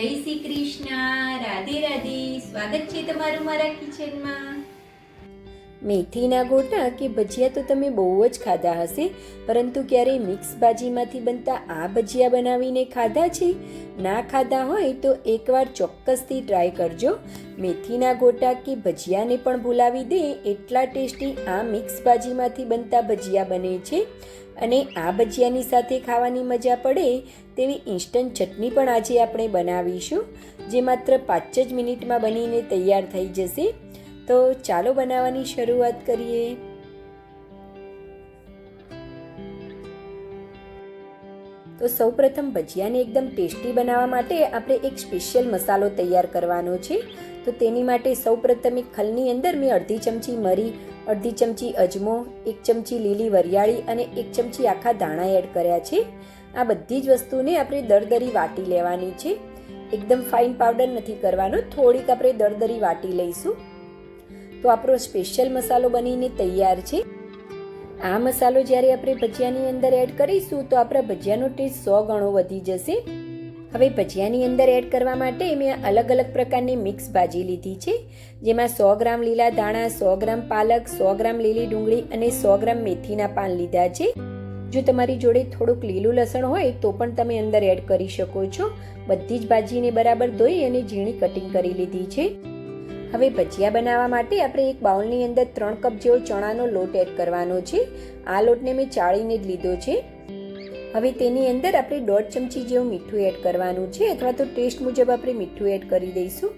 કૃષ્ણ. રાધે રાધે. સ્વાગત છે તમારું મારા કિચનમાં. મેથીના ગોટા કે ભજીયા તો તમે બહુ જ ખાધા હશે, પરંતુ ક્યારેય મિક્સ ભાજીમાંથી બનતા આ ભજીયા બનાવીને ખાધા છે? ના ખાધા હોય તો એકવાર ચોક્કસથી ટ્રાય કરજો. મેથીના ગોટા કે ભજીયાને પણ ભૂલાવી દે, એટલા ટેસ્ટી આ મિક્સ ભાજીમાંથી બનતા ભજીયા બને છે. અને આ ભજીયાની સાથે ખાવાની મજા પડે તેવી ઇન્સ્ટન્ટ ચટણી પણ આજે આપણે બનાવીશું, જે માત્ર પાંચ જ મિનિટમાં બનીને તૈયાર થઈ જશે. તો ચાલો બનાવવાની શરૂઆત કરીએ. તો સૌપ્રથમ ભજીયાને એકદમ ટેસ્ટી બનાવવા માટે આપણે એક સ્પેશિયલ મસાલો તૈયાર કરવાનો છે. તો તેની માટે સૌપ્રથમ એક ખલની અંદર મેં અડધી ચમચી મરી, અડધી ચમચી અજમો, એક ચમચી લીલી વરિયાળી અને એક ચમચી આખા ધાણા એડ કર્યા છે. આ બધી જ વસ્તુને આપણે દરદરી વાટી લેવાની છે. એકદમ ફાઇન પાવડર નથી કરવાનો, થોડીક આપણે દરદરી વાટી લઈશું. તો આપણો સ્પેશિયલ મસાલો બનીને તૈયાર છે. આ મસાલો જ્યારે આપણે ભજીયાની અંદર એડ કરીશું તો આપણા ભજીયાનો ટેસ્ટ સો ગણો વધી જશે. હવે ભજીયાની અંદર એડ કરવા માટે મેં અલગ અલગ પ્રકારની મિક્સ ભાજી લીધી છે. જેમાં સો ગ્રામ લીલા ધાણા, સો ગ્રામ પાલક, સો ગ્રામ લીલી ડુંગળી અને સો ગ્રામ મેથીના પાન લીધા છે. જો તમારી જોડે થોડુંક લીલું લસણ હોય તો પણ તમે અંદર એડ કરી શકો છો. બધી જ ભાજીને બરાબર ધોઈ અને ઝીણી કટિંગ કરી લીધી છે. હવે ભજીયા બનાવવા માટે આપણે એક બાઉલની અંદર ત્રણ કપ જેવો ચણાનો લોટ એડ કરવાનો છે. આ લોટને મેં ચાળીને જ લીધો છે. હવે તેની અંદર આપણે દોઢ ચમચી જેવું મીઠું એડ કરવાનું છે અથવા તો ટેસ્ટ મુજબ આપણે મીઠું એડ કરી દઈશું.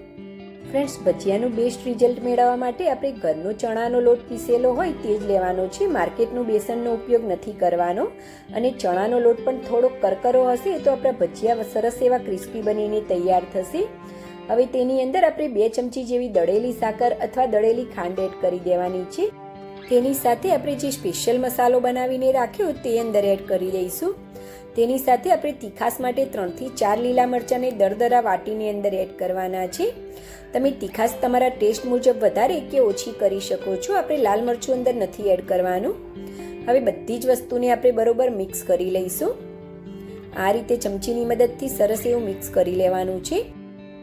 ફ્રેન્ડ્સ ભજીયાનું બેસ્ટ રિઝલ્ટ મેળવવા માટે આપણે ઘરનો ચણાનો લોટ પીસેલો હોય તે જ લેવાનો છે. માર્કેટનું બેસનનો ઉપયોગ નથી કરવાનો અને ચણાનો લોટ પણ થોડો કરકરો હશે તો આપણા ભજીયા સરસ એવા ક્રિસ્પી બનીને તૈયાર થશે. હવે તેની અંદર આપણે બે ચમચી જેવી દળેલી સાકર અથવા દળેલી ખાંડ એડ કરી દેવાની છે. તેની સાથે આપણે જે સ્પેશિયલ મસાલો બનાવીને રાખ્યો તે અંદર એડ કરી દઈશું. તેની સાથે આપણે તીખાસ માટે ત્રણથી ચાર લીલા મરચાંને દરદરા વાટીની અંદર એડ કરવાના છે. તમે તીખાસ તમારા ટેસ્ટ મુજબ વધારે કે ઓછી કરી શકો છો, આપણે લાલ મરચું અંદર નથી એડ કરવાનું. હવે બધી જ વસ્તુને આપણે બરોબર મિક્સ કરી લઈશું. આ રીતે ચમચીની મદદથી સરસ એવું મિક્સ કરી લેવાનું છે.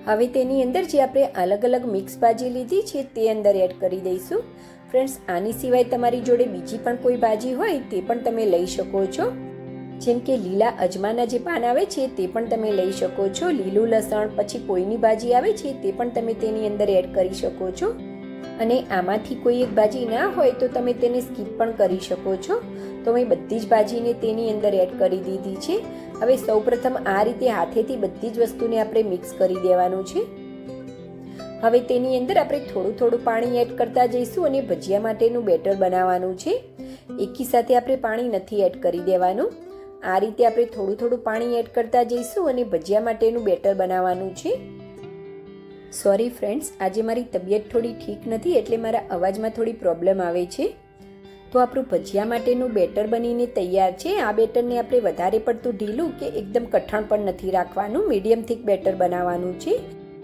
હવે તેની અંદર જે આપણે અલગ અલગ મિક્સ ભાજી લીધી છે તે અંદર એડ કરી દઈશું. ફ્રેન્ડ્સ, આની સિવાય તમારી જોડે બીજી પણ કોઈ ભાજી હોય તે પણ તમે લઈ શકો છો. જેમ કે લીલા અજમાના જે પાન આવે છે તે પણ તમે લઈ શકો છો. લીલું લસણ પછી કોઈની ભાજી આવે છે તે પણ તમે તેની અંદર એડ કરી શકો છો. અને આમાંથી કોઈ એક ભાજી ના હોય તો તમે તેને સ્કીપ પણ કરી શકો છો. તો મેં બધી જ ભાજીને તેની અંદર એડ કરી દીધી છે. હવે સૌપ્રથમ આ રીતે હાથેથી બધી જ વસ્તુને આપણે મિક્સ કરી દેવાનું છે. હવે તેની અંદર આપણે થોડું થોડું પાણી એડ કરતા જઈશું અને ભજીયા માટેનું બેટર બનાવવાનું છે. એકી સાથે આપણે પાણી નથી એડ કરી દેવાનું. આ રીતે આપણે થોડું થોડું પાણી એડ કરતા જઈશું અને ભજીયા માટેનું બેટર બનાવવાનું છે. સોરી ફ્રેન્ડ્સ આજે મારી તબિયત થોડી ઠીક નથી એટલે મારા અવાજમાં થોડી પ્રોબ્લેમ આવે છે. તો આપણું ભજીયા માટેનું બેટર બનીને તૈયાર છે. આ બેટરને આપણે વધારે પડતું ઢીલું કે એકદમ કઠણ પણ નથી રાખવાનું. મીડિયમ થીક બેટર બનાવવાનું છે.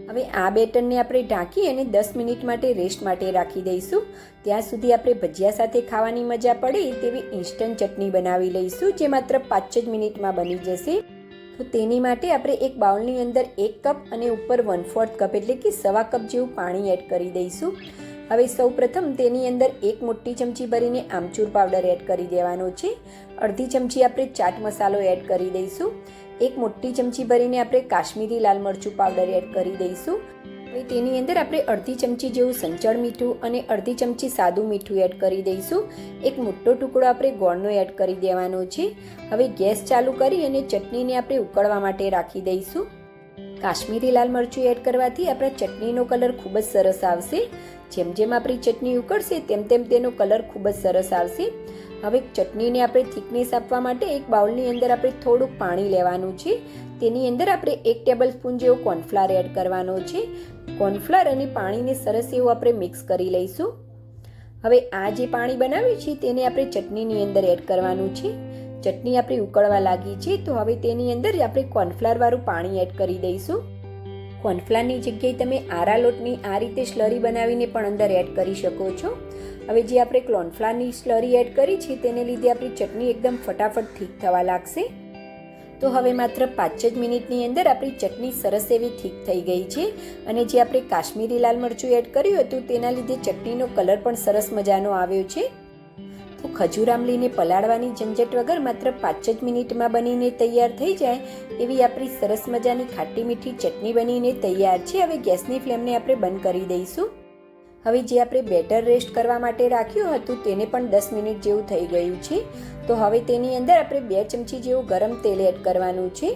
હવે આ બેટરને આપણે ઢાંકી અને દસ મિનિટ માટે રેસ્ટ માટે રાખી દઈશું. ત્યાં સુધી આપણે ભજીયા સાથે ખાવાની મજા પડે તેવી ઇન્સ્ટન્ટ ચટણી બનાવી લઈશું, જે માત્ર પાંચ જ મિનિટમાં બની જશે. તો તેની માટે આપણે એક બાઉલની અંદર એક કપ અને ઉપર વન ફોર્થ કપ એટલે કે સવા કપ જેવું પાણી એડ કરી દઈશું. હવે સૌ પ્રથમ તેની અંદર એક મોટી ચમચી ભરીને આમચૂર પાવડર એડ કરી દેવાનો છે. અડધી ચમચી આપણે ચાટ મસાલો એડ કરી દઈશું. એક મોટી ચમચી ભરીને આપણે કાશ્મીરી લાલ મરચું પાવડર એડ કરી દઈશું. તેની અંદર આપણે અડધી ચમચી જેવું સંચળ મીઠું અને અડધી ચમચી સાદું મીઠું એડ કરી દઈશું. એક મોટો ટુકડો આપણે ગોળનો એડ કરી દેવાનો છે. હવે ગેસ ચાલુ કરી અને ચટણીને આપણે ઉકળવા માટે રાખી દઈશું. કાશ્મીરી લાલ મરચું એડ કરવાથી આપણા ચટણીનો કલર ખૂબ જ સરસ આવશે. જેમ જેમ આપણી ચટણી ઉકળશે, તેમ તેમ તેનો કલર ખૂબ જ સરસ આવશે. હવે ચટણીને આપણે થિકનેસ આપવા માટે એક બાઉલની અંદર આપણે થોડુંક પાણી લેવાનું છે. તેની અંદર આપણે એક ટેબલ સ્પૂન જેવો કોર્નફ્લાર એડ કરવાનો છે. કોર્નફ્લાર અને પાણીને સરસ એવું આપણે મિક્સ કરી લઈશું. હવે આ જે પાણી બનાવ્યું છે તેને આપણે ચટણીની અંદર એડ કરવાનું છે. ચટણી આપણી ઉકળવા લાગી છે તો હવે તેની અંદર આપણે કોર્નફ્લારવાળું પાણી એડ કરી દઈશું. કોર્નફ્લારની જગ્યાએ તમે આરા લોટની આ રીતે સ્લરી બનાવીને પણ અંદર એડ કરી શકો છો. હવે જે આપણે કોર્નફ્લારની સ્લરી એડ કરી છે, તેને લીધે આપણી ચટણી એકદમ ફટાફટ ઠીક થવા લાગશે. તો હવે માત્ર પાંચ જ મિનિટની અંદર આપણી ચટણી સરસ એવી ઠીક થઈ ગઈ છે અને જે આપણે કાશ્મીરી લાલ મરચું એડ કર્યું હતું, તેના લીધે ચટણીનો કલર પણ સરસ મજાનો આવ્યો છે. તો ખજૂર આંબલીને પલાળવાની ઝંઝટ વગર માત્ર પાંચ જ મિનિટમાં બનીને તૈયાર થઈ જાય, એવી આપણી સરસ મજાની ખાટી મીઠી ચટણી બનીને તૈયાર છે. હવે ગેસની ફ્લેમને આપણે બંધ કરી દઈશું. હવે જે આપણે બેટર રેસ્ટ કરવા માટે રાખ્યું હતું તેને પણ દસ મિનિટ જેવું થઈ ગયું છે. તો હવે તેની અંદર આપણે બે ચમચી જેવું ગરમ તેલ એડ કરવાનું છે.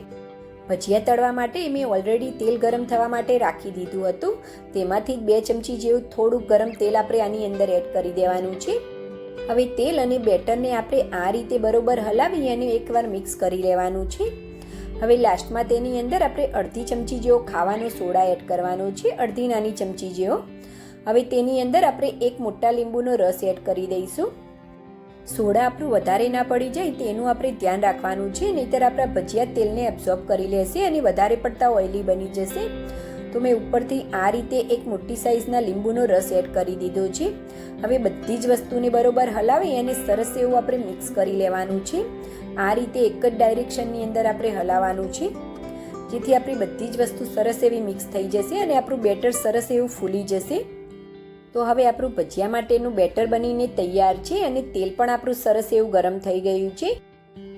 ભજીયા તળવા માટે મેં ઓલરેડી તેલ ગરમ થવા માટે રાખી દીધું હતું. તેમાંથી બે ચમચી જેવું થોડુંક ગરમ તેલ આપણે આની અંદર એડ કરી દેવાનું છે. હવે તેલ અને બેટરને આપણે આ રીતે બરોબર હલાવી અને એકવાર મિક્સ કરી લેવાનું છે. હવે લાસ્ટમાં તેની અંદર આપણે અડધી ચમચી જેવો ખાવાનો સોડા એડ કરવાનો છે. અડધી નાની ચમચી જેવો. હવે તેની અંદર આપણે એક મોટા લીંબુનો રસ એડ કરી દઈશું. સોડા આપણું વધારે ના પડી જાય તેનું આપણે ધ્યાન રાખવાનું છે, નહીંતર આપણા ભજીયા તેલને એબ્ઝોર્બ કરી લેશે અને વધારે પડતા ઓઇલી બની જશે. તો મેં ઉપરથી આ રીતે એક મોટી સાઇઝના લીંબુનો રસ એડ કરી દીધો છે. હવે બધી જ વસ્તુને બરોબર હલાવી અને સરસ એવું આપણે મિક્સ કરી લેવાનું છે. આ રીતે એક જ ડાયરેક્શનની અંદર આપણે હલાવવાનું છે. જેથી આપણી બધી જ વસ્તુ સરસ એવી મિક્સ થઈ જશે અને આપણું બેટર સરસ એવું ફૂલી જશે. તો હવે આપણું ભજીયા માટેનું બેટર બનીને તૈયાર છે અને તેલ પણ આપણું સરસ એવું ગરમ થઈ ગયું છે.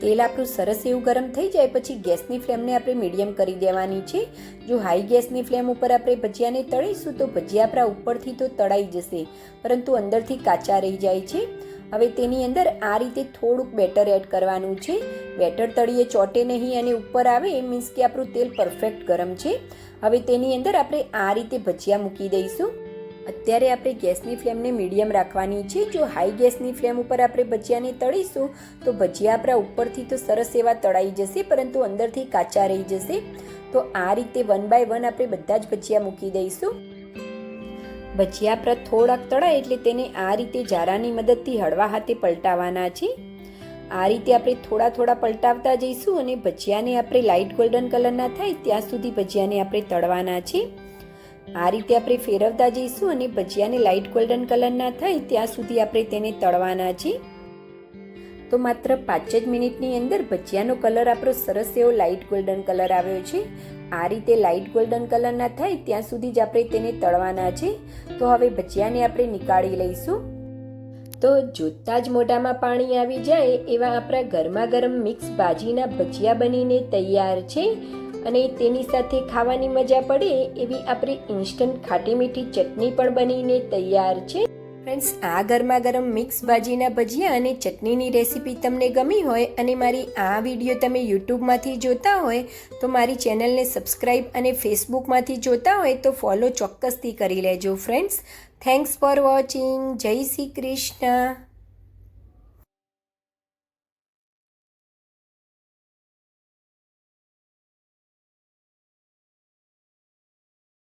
તેલ આપણું સરસ એવું ગરમ થઈ જાય પછી ગેસની ફ્લેમને આપણે મીડિયમ કરી દેવાની છે. જો હાઈ ગેસની ફ્લેમ ઉપર આપણે ભજીયાને તળીશું તો ભજીયા આપણા ઉપરથી તો તળાઈ જશે, પરંતુ અંદરથી કાચા રહી જાય છે. હવે તેની અંદર આ રીતે થોડુંક બેટર એડ કરવાનું છે. બેટર તળીએ ચોટે નહીં અને ઉપર આવે એ મીન્સ કે આપણું તેલ પરફેક્ટ ગરમ છે. હવે તેની અંદર આપણે આ રીતે ભજીયા મૂકી દઈશું. અત્યારે આપણે ગેસની ફ્લેમને મીડિયમ રાખવાની છે. જો હાઈ ગેસની ફ્લેમ ઉપર આપણે ભજીયાને તળીશું, તો ભજીયા આપણા ઉપરથી તો સરસ એવા તળાઈ જશે, પરંતુ અંદરથી કાચા રહી જશે. તો આ રીતે વન બાય વન આપણે બધા જ ભજીયા મૂકી દઈશું. ભજીયા આપણા થોડાક તળાય એટલે તેને આ રીતે જારાની મદદથી હળવા હાથે પલટાવવાના છે. આ રીતે આપણે થોડા થોડા પલટાવતા જઈશું અને ભજીયાને આપણે લાઇટ ગોલ્ડન કલરના થાય ત્યાં સુધી ભજીયાને આપણે તળવાના છે. આ રીતે આપણે ફેરવતા જઈશું અને ભજીયાને લાઇટ ગોલ્ડન કલરના થાય ત્યાં સુધી આપણે તેને તળવાના છે તો માત્ર પાંચ જ મિનિટની અંદર ભજીયાનો કલર આપણો સરસ એવો લાઇટ ગોલ્ડન કલર આવ્યો છે. આ રીતે લાઇટ ગોલ્ડન કલરના થાય ત્યાં સુધી જ આપણે તેને તળવાના છે તો હવે ભજીયાને આપણે નીકાળી લઈશું. તો જોતાં જ મોઢામાં પાણી આવી જાય એવા આપણા ગરમા ગરમ મિક્સ ભાજીના ભજીયા બનીને તૈયાર છે. અને તેની સાથે ખાવાની મજા પડે એવી આપણી ઇન્સ્ટન્ટ ખાટી મીઠી ચટણી પણ બનીને તૈયાર છે. ફ્રેન્ડ્સ આ ગરમા ગરમ મિક્સ ભાજીના ભજીયા અને ચટણીની રેસીપી તમને ગમી હોય અને મારી આ વીડિયો તમે યુટ્યુબમાંથી જોતા હોય તો મારી ચેનલને સબસ્ક્રાઈબ અને ફેસબુકમાંથી જોતા હોય તો ફોલો ચોક્કસથી કરી લેજો. ફ્રેન્ડ્સ થેન્ક્સ ફોર વોચિંગ જય શ્રી કૃષ્ણ.